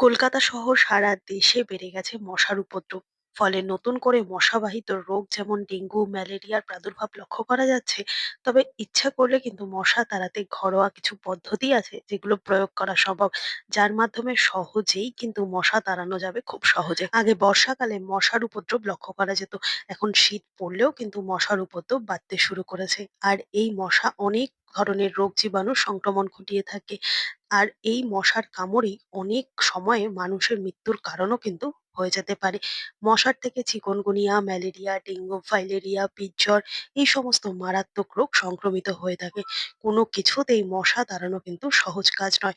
কলকাতা সহ সারা দেশে বেড়ে গেছে মশার উপদ্রব। ফলে নতুন করে মশাবাহিত রোগ যেমন ডেঙ্গু, ম্যালেরিয়ার প্রাদুর্ভাব লক্ষ্য করা যাচ্ছে। তবে ইচ্ছা করলে কিন্তু মশা তাড়াতে ঘরোয়া কিছু পদ্ধতি আছে যেগুলো প্রয়োগ করা সম্ভব। যার মাধ্যমে সহজেই কিন্তু মশা তাড়ানো যাবে খুব সহজে। আগে বর্ষাকালে মশার উপদ্রব লক্ষ্য করা যেত। এখন শীত পড়লেও কিন্তু মশার উপদ্রব বাড়তে শুরু করেছে। আর এই মশা অনেক ধরনের রোগ জীবাণু সংক্রমণ ঘটিয়ে থাকে। আর এই মশার কামড়েই অনেক সময়ে মানুষের মৃত্যুর কারণও কিন্তু হয়ে যেতে পারে। মশার থেকে চিকনগুনিয়া ম্যালেরিয়া, ডেঙ্গু, ফাইলেরিয়া, পিজ্জ্বর এই সমস্ত মারাত্মক রোগ সংক্রমিত হয়ে থাকে। কোনো কিছুতেই মশা তাড়ানো কিন্তু সহজ কাজ নয়।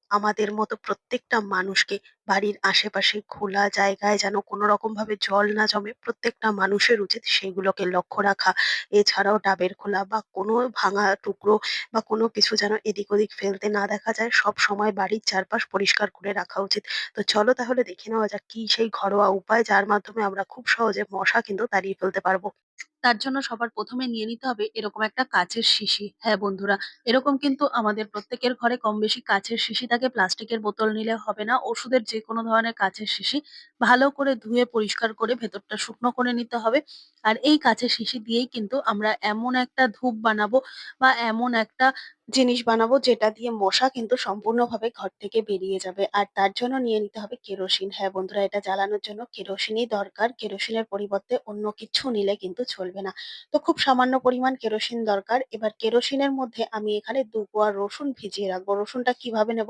আমাদের মতো প্রত্যেকটা মানুষকে। বাড়ির আশেপাশে খোলা জায়গায় যেন কোনো রকমভাবে জল না জমে, প্রত্যেকটা মানুষের উচিত সেগুলোকে লক্ষ্য রাখা। এছাড়াও ডাবের খোলা বা কোনো ভাঙা টুকরো বা কোনো কিছু যেন এদিক ওদিক ফেলতে না দেখা যায়। সবসময় বাড়ির চারপাশ পরিষ্কার করে রাখা উচিত। তো চলো তাহলে দেখে নেওয়া যাক কি সেই ঘরোয়া উপায় যার মাধ্যমে আমরা খুব সহজে মশা কিন্তু তাড়িয়ে ফেলতে পারব। তার জন্য সবার প্রথমে নিয়ে নিতে হবে এরকম একটা কাঁচের শিশি। হ্যাঁ বন্ধুরা, এরকম কিন্তু আমাদের প্রত্যেকের ঘরে কম বেশি কাঁচের শিশি থাকে। প্লাস্টিকের বোতল নিলে হবে না। ওষুধের যে কোনো ধরনের কাঁচের শিশি ভালো করে ধুয়ে পরিষ্কার করে ভেতরটা শুকনো করে নিতে হবে। আর এই কাঁচের শিশি দিয়েই কিন্তু আমরা এমন একটা ধূপ বানাবো বা এমন একটা জিনিস বানাবো যেটা দিয়ে মশা কিন্তু সম্পূর্ণভাবে ঘর থেকে বেরিয়ে যাবে। আর তার জন্য নিয়ে নিতে হবে কেরোসিন। হ্যাঁ বন্ধুরা, এটা জ্বালানোর জন্য কেরোসিনই দরকার। কেরোসিনের পরিবর্তে অন্য কিছু নিলে কিন্তু চলবে না। তো খুব সামান্য পরিমাণ কেরোসিন দরকার। এবার কেরোসিনের মধ্যে আমি এখানে দু কোয়া রসুন ভিজিয়ে রাখব। রসুনটা কীভাবে নেব?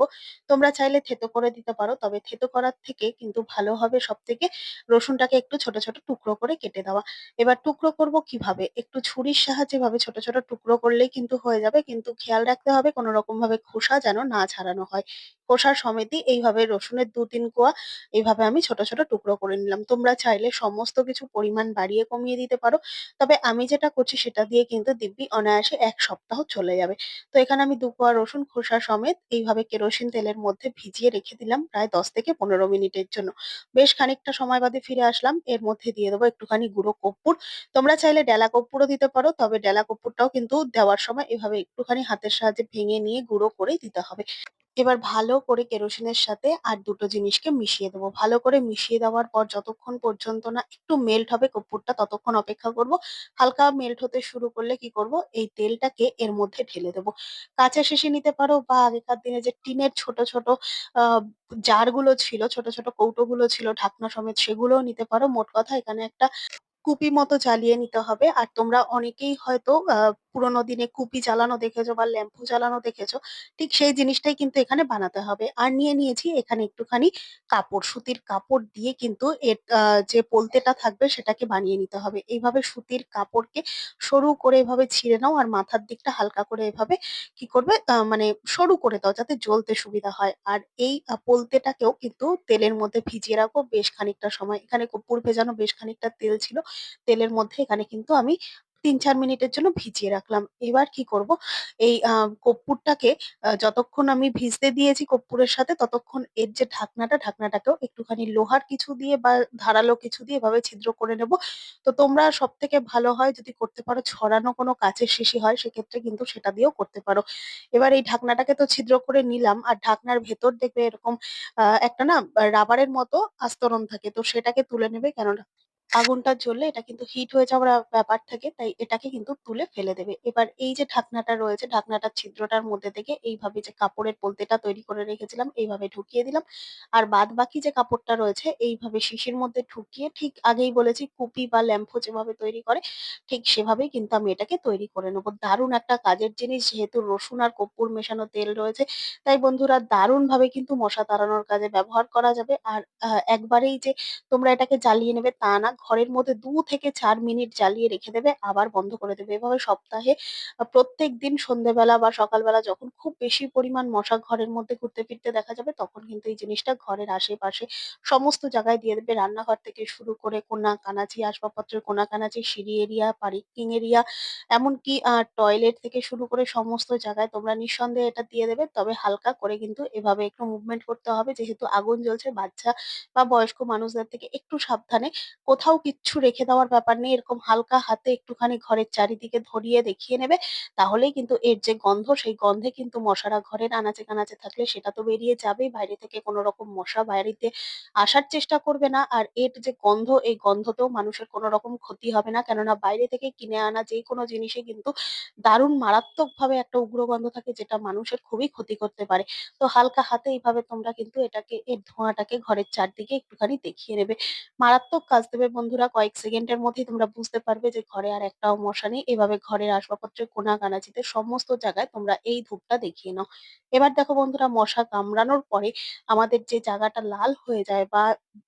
তোমরা চাইলে থেতো করে দিতে পারো। তবে থেতো করার থেকে কিন্তু ভালো হবে সব থেকে রসুনটাকে একটু ছোট, ছোট টুকরো করে কেটে দেওয়া। এবার টুকরো করব কীভাবে? একটু ছুরির সাহায্যে ভাবে ছোট, ছোট টুকরো করলেই কিন্তু হয়ে যাবে। কিন্তু খেয়াল রাখতে হবে কোনো রকম ভাবে খোসা যেন না ছাড়ানো হয়। খোসা সমেতই এইভাবে রসুনের ২-৩ কোয়া এইভাবে আমি ছোট, ছোট টুকরো করে নিলাম। তোমরা চাইলে সমস্ত কিছু পরিমাণ বাড়িয়ে কমিয়ে দিতে পারো। তবে আমি যেটা করছি সেটা দিয়ে কিন্তু দিব্যি অনায়াসে এক সপ্তাহ চলে যাবে। তো এখানে আমি দু কোয়া রসুন খোসা সমেত এইভাবে কেরোসিন তেলের মধ্যে ভিজিয়ে রেখে দিলাম প্রায় ১০ থেকে ১৫ মিনিটের জন্য। বেশ খানিকটা সময় বাদে ফিরে আসলাম। এর মধ্যে দিয়ে দেবো একটুখানি গুঁড়ো কর্পূর। তোমরা চাইলে ডেলা কর্পূরও দিতে পারো। তবে ডেলা কর্পূরটাও কিন্তু দেওয়ার সময় এভাবে একটুখানি হাতের সাহায্যে ভেঙে নিয়ে গুঁড়ো করেই দিতে হবে। এবার ভালো করে কেরোসিনের সাথে আর দুটো জিনিসকে মিশিয়ে দেবো। ভালো করে মিশিয়ে দেওয়ার পর যতক্ষণ পর্যন্ত না একটু মেল্ট হবে কর্পূরটা ততক্ষণ অপেক্ষা করব। হালকা মেল্ট হতে শুরু করলে কি করব, এই তেলটাকে এর মধ্যে ঢেলে দেবো। কাঁচা শিশি নিতে পারো বা আগেকার দিনে যে টিনের ছোট, ছোট জারগুলো ছিল, ছোট, ছোট কৌটোগুলো ছিল ঢাকনা সমেত সেগুলোও নিতে পারো। মোট কথা এখানে একটা কুপি মতো জ্বালিয়ে নিতে হবে। আর তোমরা অনেকেই হয়তো আ পুরোনো দিনে কুপি জ্বালানো দেখেছ বা ল্যাম্পু জ্বালানো দেখেছ। ঠিক সেই জিনিসটাই কিন্তু এখানে বানাতে হবে। আর নিয়ে নিয়েছি এখানে একটুখানি কাপড়, সুতির কাপড় দিয়ে কিন্তু এর যে পোলতেটা থাকবে সেটাকে বানিয়ে নিতে হবে। এইভাবে সুতির কাপড়কে সরু করে এভাবে ছিঁড়ে নাও আর মাথার দিকটা হালকা করে এভাবে কি করবে মানে সরু করে দাও যাতে জ্বলতে সুবিধা হয়। আর এই পোলতেটাকেও কিন্তু তেলের মধ্যে ভিজিয়ে রাখব বেশ খানিকটা সময়। এখানে কর্পূর ভেজানো বেশ খানিকটা তেল ছিল। তেলের মধ্যে এখানে কিন্তু আমি ৩-৪ মিনিটের জন্য ভিজিয়ে রাখলাম। এবার কি করব, এই কর্পূরটাকে যতক্ষণ আমি ভিজতে দিয়েছি কর্পূরের সাথে ততক্ষণ এর যে ঢাকনাটা, ঢাকনাটাকেও একটুখানি লোহার কিছু দিয়ে বা ধারালো কিছু দিয়ে এভাবে ছিদ্র করে নেব। তো তোমরা সব থেকে ভালো হয় যদি করতে পারো ছড়ানো কোনো কাঁচের শিশি হয় সেক্ষেত্রে কিন্তু সেটা দিয়েও করতে পারো। এবার এই ঢাকনাটাকে তো ছিদ্র করে নিলাম আর ঢাকনার ভেতর দেখবে এরকম একটা না রাবারের মতো আস্তরণ থাকে। তো সেটাকে তুলে নেবে কেননা আগুনটা জ্বললে এটা কিন্তু হিট হয়ে যাওয়ার ব্যাপার থাকে। তাই এটাকে কিন্তু তুলে ফেলে দেবে। এবার এই যে ঢাকনাটা রয়েছে, ঢাকনাটার ছিদ্রটার মধ্যে থেকে এইভাবে যে কাপড়ের পলতেটা তৈরি করে রেখেছিলাম, এইভাবে ঢুকিয়ে দিলাম। আর বাদ বাকি যে কাপড়টা রয়েছে এইভাবে শিশির মধ্যে ঢুকিয়ে ঠিক আগেই বলেছি কুপি বা ল্যাম্পো যেভাবে তৈরি করে, ঠিক সেভাবেই কিন্তু আমি এটাকে তৈরি করে নেব দারুণ একটা কাজের জিনিস যেহেতু রসুন আর কর্পূর মেশানো তেল রয়েছে, তাই বন্ধুরা দারুণভাবে কিন্তু মশা তাড়ানোর কাজে ব্যবহার করা যাবে। আর একবারেই যে তোমরা এটাকে জ্বালিয়ে নেবে তা না। ঘরের মধ্যে দু থেকে চার মিনিট জ্বালিয়ে রেখে দেবে, আবার বন্ধ করে দেবে। এভাবে সপ্তাহে প্রত্যেক দিন সন্ধ্যেবেলা বা সকালবেলা যখন খুব বেশি পরিমাণ মশা ঘরের মধ্যে ঘুরতে ফিরতে দেখা যাবে, তখন কিন্তু এই জিনিসটা ঘরের আশেপাশে সমস্ত জায়গায় দিয়ে দেবে। রান্নাঘর থেকে শুরু করে কোনা-কানাচি, আসবাবপত্রের কোনা-কানাচি, সিঁড়ি এরিয়া, পার্কিং এরিয়া, এমনকি টয়লেট থেকে শুরু করে সমস্ত জায়গায় তোমরা নিঃসন্দেহে এটা দিয়ে দেবে। তবে হালকা করে কিন্তু এভাবে একটু মুভমেন্ট করতে হবে। যেহেতু আগুন জ্বলছে, বাচ্চা বা বয়স্ক মানুষদের থেকে একটু সাবধানে কোথাও কিচ্ছু রেখে দেওয়ার ব্যাপার নেই। এরকম হালকা হাতে একটুখানি ঘরের চারিদিকে ধরিয়ে দেখিয়ে নেবে। তাহলেই কিন্তু এর যে গন্ধ, সেই গন্ধে কিন্তু মশারা ঘরের আনাচে-কানাচে থাকলে সেটা তো বেরিয়ে যাবেই। বাইরে থেকে কোনো রকম মশা বাড়িতে আসার চেষ্টা করবে না। আর এর যে গন্ধ, এই গন্ধতেও মানুষের কোনো রকম ক্ষতি হবে না। কেননা বাইরে থেকে কিনে আনা যেকোনো জিনিসে কিন্তু দারুণ মারাত্মকভাবে একটা উগ্র গন্ধ থাকে যেটা মানুষের খুবই ক্ষতি করতে পারে। তো হালকা হাতে এইভাবে তোমরা কিন্তু এটাকে এর ধোঁয়াটাকে ঘরের চারদিকে একটুখানি দেখিয়ে নেবে। মারাত্মক কাজ দেবে বন্ধুরা। কয়েক সেকেন্ডের মধ্যেই তোমরা বুঝতে পারবে যে ঘরে আর একটাও মশা নেই। এভাবে ঘরের আসবাবপত্রের কোনা কানাচিতে সমস্ত জায়গায় তোমরা এই ধূপটা দেখিয়ে নাও। এবার দেখো বন্ধুরা মশা কামড়ানোর পরে আমাদের যে জায়গাটা লাল হয়ে যায় বা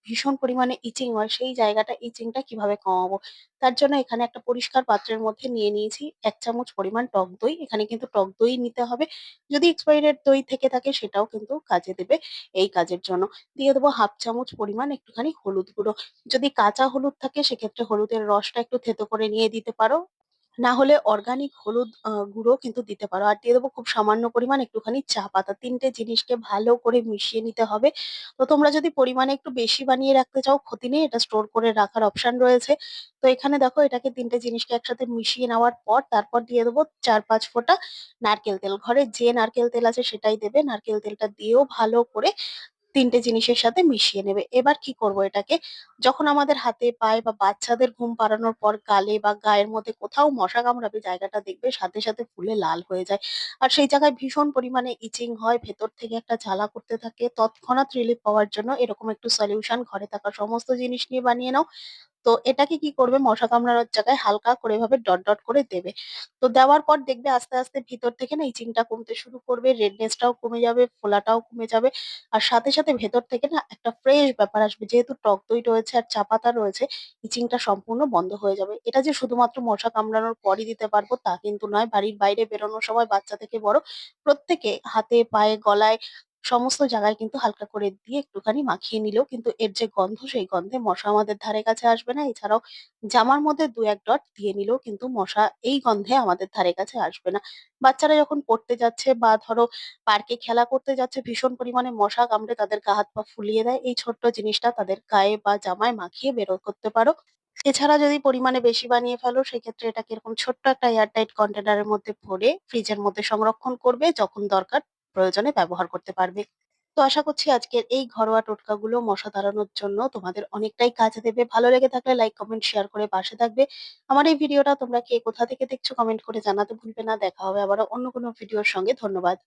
ভীষণ পরিমাণে ইচিং হয়, সেই জায়গাটা ইচিংটা কীভাবে কমাবো? তার জন্য এখানে একটা পরিষ্কার পাত্রের মধ্যে নিয়ে নিয়েছি এক চামচ পরিমাণ টক দই। এখানে কিন্তু টক দই নিতে হবে। যদি এক্সপায়ারি দই থেকে থাকে সেটাও কিন্তু কাজে দেবে এই কাজের জন্য। দিয়ে দেবো ১/২ চামচ পরিমাণ একটুখানি হলুদ গুঁড়ো। যদি কাঁচা হলুদ থাকে সেক্ষেত্রে হলুদের রসটা একটু থেতো করে নিয়ে দিতে পারো। না হলে অর্গানিক হলুদ গুঁড়ো কিন্তু দিতে পারো। আর দিয়ে দেবো খুব সামান্য পরিমাণ একটুখানি চা পাতা। তিনটে জিনিসকে ভালো করে মিশিয়ে নিতে হবে। তো তোমরা যদি পরিমাণে একটু বেশি বানিয়ে রাখতে চাও, ক্ষতি নেই। এটা স্টোর করে রাখার অপশন রয়েছে। তো এখানে দেখো, এটাকে তিনটে জিনিসকে একসাথে মিশিয়ে নেওয়ার পর তারপর দিয়ে দেবো ৪-৫ ফোঁটা নারকেল তেল। ঘরে যে নারকেল তেল আছে সেটাই দেবে। নারকেল তেলটা দিয়েও ভালো করে ৩ টে জিনিসের সাথে মিশিয়ে নেবে। এবার কি করব এটাকে, যখন আমাদের হাতে, পায়ে বা বাচ্চাদের ঘুম পাড়ানোর পর গালে বা গায়ের মধ্যে কোথাও মশা কামড়াবে জায়গাটা দেখবে সাথে, সাথে ফুলে লাল হয়ে যায়। আর সেই জায়গায় ভীষণ পরিমাণে ইচিং হয়, ভেতর থেকে একটা জ্বালা করতে থাকে। তৎক্ষণাৎ রিলিফ পাওয়ার জন্য এরকম একটু সলিউশন ঘরে থাকা সমস্ত জিনিস নিয়ে বানিয়ে নাও। তো এটাকে কি করবে মশা কামড়ানোর জায়গায় হালকা করে এভাবে ডট, ডট করে দেবে। তো দেওয়ার পর দেখবে আস্তে, আস্তে ভিতর থেকে না ইচিংটা কমতে শুরু করবে, রেডনেস টাও কমে যাবে, ফোলাটাও কমে যাবে। আর সাথে, সাথে ভেতর থেকে না একটা ফ্রেশ ব্যাপার আসবে। যেহেতু টক দই রয়েছে আর চা পাতা রয়েছে, ইচিংটা সম্পূর্ণ বন্ধ হয়ে যাবে। এটা যে শুধুমাত্র মশা কামড়ানোর পরই দিতে পারব তা কিন্তু নয়। বাড়ির বাইরে বেরোনোর সময় বাচ্চা থেকে বড় প্রত্যেকে হাতে, পায়ে, গলায় সমস্ত জায়গায় কিন্তু হালকা করে দিয়ে একটুখানি মাখিয়ে নিলেও কিন্তু এর যে গন্ধ, সেই গন্ধে মশা আমাদের ধারে কাছে আসবে না। এছাড়াও জামার মধ্যে ২-১ ডট দিয়ে নিলেও কিন্তু মশা এই গন্ধে আমাদের ধারে কাছে আসবে না। বাচ্চারা যখন পড়তে যাচ্ছে বা ধরো পার্কে খেলা করতে যাচ্ছে, ভীষণ পরিমাণে মশা কামড়ে তাদের গা, হাত, পা ফুলিয়ে দেয়। এই ছোট্ট জিনিসটা তাদের গায়ে বা জামায় মাখিয়ে বের করতে পারো। এছাড়া যদি পরিমাণে বেশি বানিয়ে ফেলো, সেক্ষেত্রে এটাকে এরকম ছোট্ট একটা এয়ার টাইট কন্টেনার এর মধ্যে ভরে ফ্রিজের মধ্যে সংরক্ষণ করবে। যখন দরকার প্রয়োজনে ব্যবহার করতে পারবে। তো আশা করছি আজকের এই ঘরোয়া টোটকাগুলো মশা তাড়ানোর জন্য তোমাদের অনেকটাই কাজে দেবে। ভালো লেগে থাকলে লাইক, কমেন্ট, শেয়ার করে পাশে থাকবে। আমার এই ভিডিওটা তোমরা কে কোথা থেকে দেখছ কমেন্ট করে জানাতে ভুলবে না। দেখা হবে আবারও অন্য কোনো ভিডিওর সঙ্গে। ধন্যবাদ।